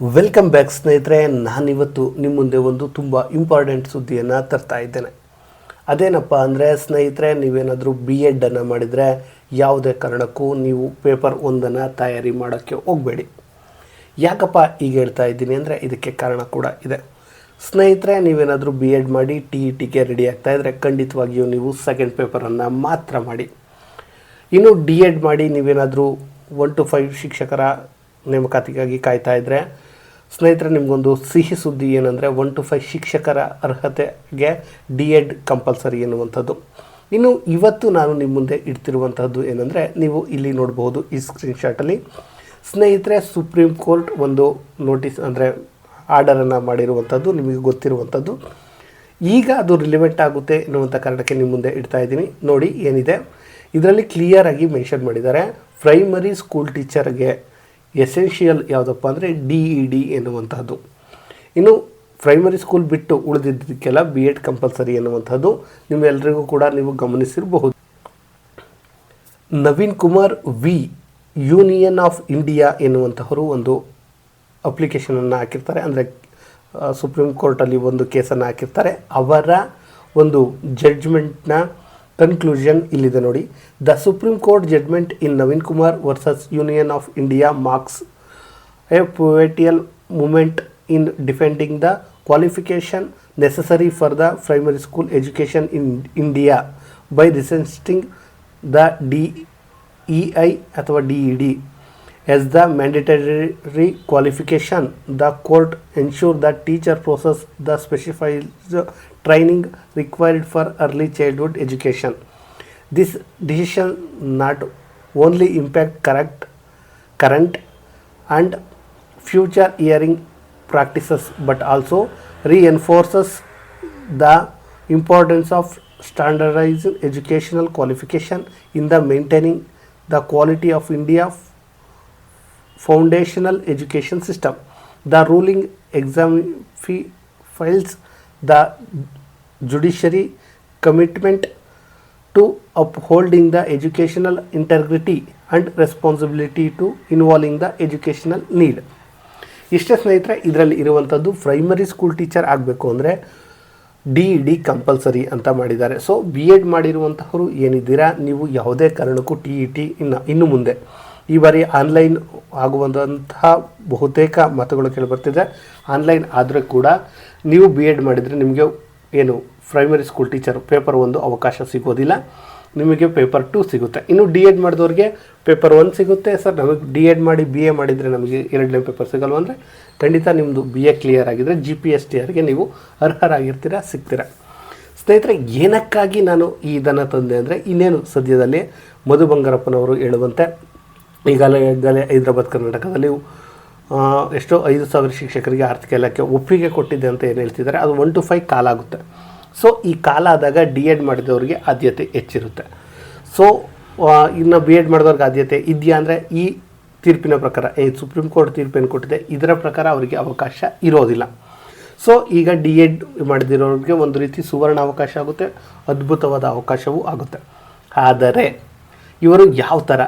Welcome back ಸ್ನೇಹಿತರೆ. ನಾನಿವತ್ತು ನಿಮ್ಮ ಮುಂದೆ ಒಂದು ತುಂಬ ಇಂಪಾರ್ಟೆಂಟ್ ಸುದ್ದಿಯನ್ನು ತರ್ತಾ ಇದ್ದೇನೆ. ಅದೇನಪ್ಪ ಅಂದರೆ, ಸ್ನೇಹಿತರೆ, ನೀವೇನಾದರೂ ಬಿ ಎಡನ್ನು ಮಾಡಿದರೆ ಯಾವುದೇ ಕಾರಣಕ್ಕೂ ನೀವು ಪೇಪರ್ ಒಂದನ್ನು ತಯಾರಿ ಮಾಡೋಕ್ಕೆ ಹೋಗಬೇಡಿ. ಯಾಕಪ್ಪ ಈಗ ಹೇಳ್ತಾ ಇದ್ದೀನಿ ಅಂದರೆ, ಇದಕ್ಕೆ ಕಾರಣ ಕೂಡ ಇದೆ. ಸ್ನೇಹಿತರೆ, ನೀವೇನಾದರೂ ಬಿ ಎಡ್ ಮಾಡಿ ಟಿ ಇ ಟಿಗೆ ರೆಡಿ ಆಗ್ತಾ ಇದ್ದರೆ ಖಂಡಿತವಾಗಿಯೂ ನೀವು ಸೆಕೆಂಡ್ ಪೇಪರನ್ನು ಮಾತ್ರ ಮಾಡಿ. ಇನ್ನು ಡಿ ಎಡ್ ಮಾಡಿ ನೀವೇನಾದರೂ ಒನ್ ಟು ಫೈವ್ ಶಿಕ್ಷಕರ ನೇಮಕಾತಿಗಾಗಿ ಕಾಯ್ತಾ ಇದ್ದರೆ ಸ್ನೇಹಿತರೆ, ನಿಮಗೊಂದು ಸಿಹಿ ಸುದ್ದಿ ಏನಂದರೆ ಒನ್ ಟು ಫೈವ್ ಶಿಕ್ಷಕರ ಅರ್ಹತೆಗೆ ಡಿ ಎಡ್ ಕಂಪಲ್ಸರಿ ಎನ್ನುವಂಥದ್ದು. ಇನ್ನು ಇವತ್ತು ನಾನು ನಿಮ್ಮ ಮುಂದೆ ಇಡ್ತಿರುವಂಥದ್ದು ಏನಂದರೆ, ನೀವು ಇಲ್ಲಿ ನೋಡಬಹುದು ಈ ಸ್ಕ್ರೀನ್ಶಾಟಲ್ಲಿ ಸ್ನೇಹಿತರೆ ಸುಪ್ರೀಂ ಕೋರ್ಟ್ ಒಂದು ನೋಟಿಸ್ ಅಂದರೆ ಆರ್ಡರನ್ನು ಮಾಡಿರುವಂಥದ್ದು ನಿಮಗೆ ಗೊತ್ತಿರುವಂಥದ್ದು ಈಗ ಅದು ರಿಲಿವೆಂಟ್ ಆಗುತ್ತೆ ಎನ್ನುವಂಥ ಕಾರಣಕ್ಕೆ ನಿಮ್ಮ ಮುಂದೆ ಇಡ್ತಾ ಇದ್ದೀನಿ. ನೋಡಿ ಏನಿದೆ. ಇದರಲ್ಲಿ ಕ್ಲಿಯರ್ ಆಗಿ ಮೆನ್ಷನ್ ಮಾಡಿದ್ದಾರೆ. ಪ್ರೈಮರಿ ಸ್ಕೂಲ್ ಟೀಚರ್ಗೆ ಎಸೆನ್ಷಿಯಲ್ ಯಾವುದಪ್ಪ ಅಂದರೆ ಡಿ ಇ ಡಿ ಎನ್ನುವಂಥದ್ದು ಇನ್ನು ಪ್ರೈಮರಿ ಸ್ಕೂಲ್ ಬಿಟ್ಟು ಉಳಿದಿದ್ದಕ್ಕೆಲ್ಲ ಬಿ ಎಡ್ ಕಂಪಲ್ಸರಿ ಎನ್ನುವಂಥದ್ದು ನಿಮ್ಮೆಲ್ಲರಿಗೂ ಕೂಡ ನೀವು ಗಮನಿಸಿರಬಹುದು. Naveen Kumar V union of India ಎನ್ನುವಂತಹವರು ಒಂದು ಅಪ್ಲಿಕೇಶನನ್ನು ಹಾಕಿರ್ತಾರೆ. ಅಂದರೆ ಸುಪ್ರೀಂ ಕೋರ್ಟಲ್ಲಿ ಒಂದು ಕೇಸನ್ನು ಹಾಕಿರ್ತಾರೆ. ಅವರ ಒಂದು ಜಡ್ಜ್ಮೆಂಟ್ನ ಕನ್ಕ್ಲೂಷನ್ ಇಲ್ಲಿದೆ ನೋಡಿ. The supreme court judgment in Naveen Kumar versus union of India marks a pivotal moment in defending the qualification necessary for the primary school education in India by reinstating the D E I ಅಥವಾ D E D As the mandatory qualification, the court ensure that teacher possess the specified uh, training required for early childhood education. This decision not only impact correct, current and future hearing practices but also reinforces the importance of standardizing educational qualification in the maintaining the quality of India foundational education system. The ruling exam files the judiciary commitment to upholding the educational integrity and responsibility to involving the educational need. ಇಷ್ಟೇ ಸ್ನೇಹಿತರೆ ಇದರಲ್ಲಿ ಇರುವಂಥದ್ದು primary school teacher ಆಗಬೇಕು ಅಂದರೆ D E D compulsory ಅಂತ ಮಾಡಿದ್ದಾರೆ so B Ed ಮಾಡಿರುವಂತಹವರು ಏನಿದ್ದೀರಾ ನೀವು ಯಾವುದೇ ಕಾರಣಕ್ಕೂ ಟಿ ಇ ಟಿ ಇನ್ನು ಇನ್ನು ಮುಂದೆ ಈ ಬಾರಿ ಆನ್ಲೈನ್ ಆಗುವಂತಹ ಬಹುತೇಕ ಮತಗಳು ಕೇಳಿಬರ್ತಿದೆ ಆನ್ಲೈನ್ ಆದರೆ ಕೂಡ ನೀವು ಬಿ ಎಡ್ ಮಾಡಿದರೆ ನಿಮಗೆ ಏನು ಪ್ರೈಮರಿ ಸ್ಕೂಲ್ ಟೀಚರ್ ಪೇಪರ್ ಒಂದು ಅವಕಾಶ ಸಿಗೋದಿಲ್ಲ. ನಿಮಗೆ ಪೇಪರ್ ಟು ಸಿಗುತ್ತೆ. ಇನ್ನು ಡಿ ಎಡ್ ಮಾಡಿದವ್ರಿಗೆ ಪೇಪರ್ ಒನ್ ಸಿಗುತ್ತೆ ಸರ್ ನಮಗೆ ಡಿ ಎಡ್ ಮಾಡಿ ಬಿ ಎ ಮಾಡಿದರೆ ನಮಗೆ ಎರಡನೇ ಪೇಪರ್ ಸಿಗಲ್ವ ಅಂದರೆ ಖಂಡಿತ ನಿಮ್ಮದು ಬಿ ಎ ಕ್ಲಿಯರ್ ಆಗಿದರೆ ಜಿ ಪಿ ಎಸ್ ಟಿ ಆರ್ಗೆ ನೀವು ಅರ್ಹರಾಗಿರ್ತೀರ, ಸಿಗ್ತೀರ? ಸ್ನೇಹಿತರೆ, ಏನಕ್ಕಾಗಿ ನಾನು ಈ ಇದನ್ನು ತಂದೆ ಅಂದರೆ ಇನ್ನೇನು ಸದ್ಯದಲ್ಲಿ ಮಧು ಬಂಗಾರಪ್ಪನವರು ಹೇಳುವಂತೆ ಈಗಾಗಲೇ ಹೈದರಾಬಾದ್ ಕರ್ನಾಟಕದಲ್ಲಿ ಎಷ್ಟೋ ಐದು ಸಾವಿರ ಶಿಕ್ಷಕರಿಗೆ ಆರ್ಥಿಕ ಇಲಾಖೆ ಒಪ್ಪಿಗೆ ಕೊಟ್ಟಿದೆ ಅಂತ ಏನು ಹೇಳ್ತಿದ್ದಾರೆ, ಅದು ಒನ್ ಟು ಫೈವ್ ಕಾಲ ಆಗುತ್ತೆ. ಸೊ ಈ ಕಾಲ ಆದಾಗ ಡಿ ಎಡ್ ಮಾಡಿದವರಿಗೆ ಆದ್ಯತೆ ಹೆಚ್ಚಿರುತ್ತೆ. ಸೊ ಇನ್ನು ಬಿ ಎಡ್ ಮಾಡಿದವ್ರಿಗೆ ಆದ್ಯತೆ ಇದೆಯಾ ಅಂದರೆ ಈ ತೀರ್ಪಿನ ಪ್ರಕಾರ, ಏ ಸುಪ್ರೀಂ ಕೋರ್ಟ್ ತೀರ್ಪೇನು ಕೊಟ್ಟಿದೆ, ಇದರ ಪ್ರಕಾರ ಅವರಿಗೆ ಅವಕಾಶ ಇರೋದಿಲ್ಲ. ಸೊ ಈಗ ಡಿ ಎಡ್ ಮಾಡಿದಿರೋರಿಗೆ ಒಂದು ರೀತಿ ಸುವರ್ಣ ಅವಕಾಶ ಆಗುತ್ತೆ, ಅದ್ಭುತವಾದ ಅವಕಾಶವೂ ಆಗುತ್ತೆ. ಆದರೆ, ಇವರು ಯಾವ ಥರ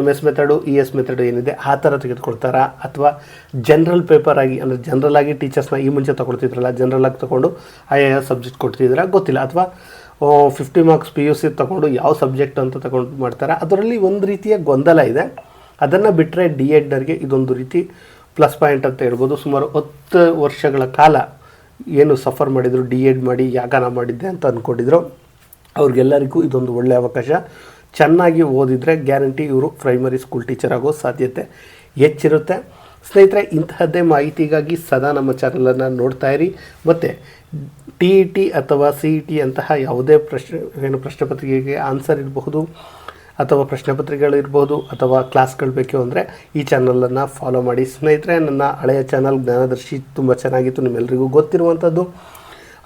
M S method E S method ಏನಿದೆ, ಆ ಥರ ತೆಗೆದುಕೊಳ್ತಾರಾ? ಅಥವಾ ಜನರಲ್ ಪೇಪರ್ ಆಗಿ, ಅಂದರೆ ಜನರಲ್ ಆಗಿ ಟೀಚರ್ಸ್ನ ಈ ಮುಂಚೆ ತೊಗೊಳ್ತಿದ್ರಲ್ಲ ಜನರಲ್ ಆಗಿ ತೊಗೊಂಡು ಆಯಾ ಸಬ್ಜೆಕ್ಟ್ ಕೊಡ್ತಿದ್ದೀರಾ? ಗೊತ್ತಿಲ್ಲ. ಅಥವಾ fifty marks P U C ತೊಗೊಂಡು ಯಾವ ಸಬ್ಜೆಕ್ಟ್ ಅಂತ ತಗೊಂಡು ಮಾಡ್ತಾರೆ? ಅದರಲ್ಲಿ ಒಂದು ರೀತಿಯ ಗೊಂದಲ ಇದೆ. ಅದನ್ನು ಬಿಟ್ಟರೆ ಡಿ ಎಡ್ನರಿಗೆ ಇದೊಂದು ರೀತಿ ಪ್ಲಸ್ ಪಾಯಿಂಟ್ ಅಂತ ಹೇಳ್ಬೋದು. ಸುಮಾರು ಹತ್ತು ವರ್ಷಗಳ ಕಾಲ ಏನು ಸಫರ್ ಮಾಡಿದರು ಡಿ ಎಡ್ ಮಾಡಿ ಯಾಗಾನ ಮಾಡಿದ್ದೆ ಅಂತ ಅಂದ್ಕೊಂಡಿದ್ರು ಅವ್ರಿಗೆಲ್ಲರಿಗೂ ಇದೊಂದು ಒಳ್ಳೆಯ ಅವಕಾಶ. ಚೆನ್ನಾಗಿ ಓದಿದರೆ ಗ್ಯಾರಂಟಿ ಇವರು ಪ್ರೈಮರಿ ಸ್ಕೂಲ್ ಟೀಚರ್ ಆಗೋ ಸಾಧ್ಯತೆ ಹೆಚ್ಚಿರುತ್ತೆ. ಸ್ನೇಹಿತರೆ, ಇಂತಹದ್ದೇ ಮಾಹಿತಿಗಾಗಿ ಸದಾ ನಮ್ಮ ಚಾನಲನ್ನು ನೋಡ್ತಾ ಇರಿ. ಮತ್ತು ಟಿ ಇ ಟಿ ಅಥವಾ ಸಿ ಇ ಟಿ ಅಂತಹ ಯಾವುದೇ ಪ್ರಶ್ನೆ, ಏನು ಪ್ರಶ್ನೆ ಪತ್ರಿಕೆಗೆ ಆನ್ಸರ್ ಇರಬಹುದು, ಅಥವಾ ಪ್ರಶ್ನೆ ಪತ್ರಿಕೆಗಳಿರ್ಬೋದು ಅಥವಾ ಕ್ಲಾಸ್ಗಳು ಬೇಕು ಅಂದರೆ ಈ ಚಾನಲನ್ನು ಫಾಲೋ ಮಾಡಿ. ಸ್ನೇಹಿತರೆ, ನನ್ನ ಹಳೆಯ ಚಾನಲ್ ಜ್ಞಾನದರ್ಶಿ ತುಂಬ ಚೆನ್ನಾಗಿತ್ತು. ನಿಮ್ಮೆಲ್ಲರಿಗೂ ಗೊತ್ತಿರುವಂಥದ್ದು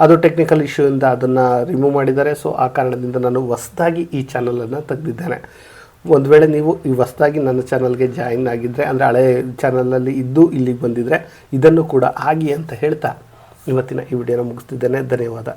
ಅದು ಟೆಕ್ನಿಕಲ್ ಇಶ್ಯೂಯಿಂದ ಅದನ್ನು ರಿಮೂವ್ ಮಾಡಿದ್ದಾರೆ. ಸೊ ಆ ಕಾರಣದಿಂದ ನಾನು ಹೊಸ್ದಾಗಿ ಈ ಚಾನಲನ್ನು ತೆಗೆದಿದ್ದೇನೆ. ಒಂದು ವೇಳೆ ನೀವು ಈ ಹೊಸ್ದಾಗಿ ನನ್ನ ಚಾನಲ್ಗೆ ಜಾಯಿನ್ ಆಗಿದ್ದರೆ ಅಂದರೆ ಹಳೆ ಚಾನಲಲ್ಲಿ ಇದ್ದು ಇಲ್ಲಿಗೆ ಬಂದಿದ್ದರೆ ಇದನ್ನು ಕೂಡ ಆಗಿ ಅಂತ ಹೇಳ್ತಾ ಇವತ್ತಿನ ಈ ವಿಡಿಯೋನ ಮುಗಿಸ್ತಿದ್ದೇನೆ. ಧನ್ಯವಾದ.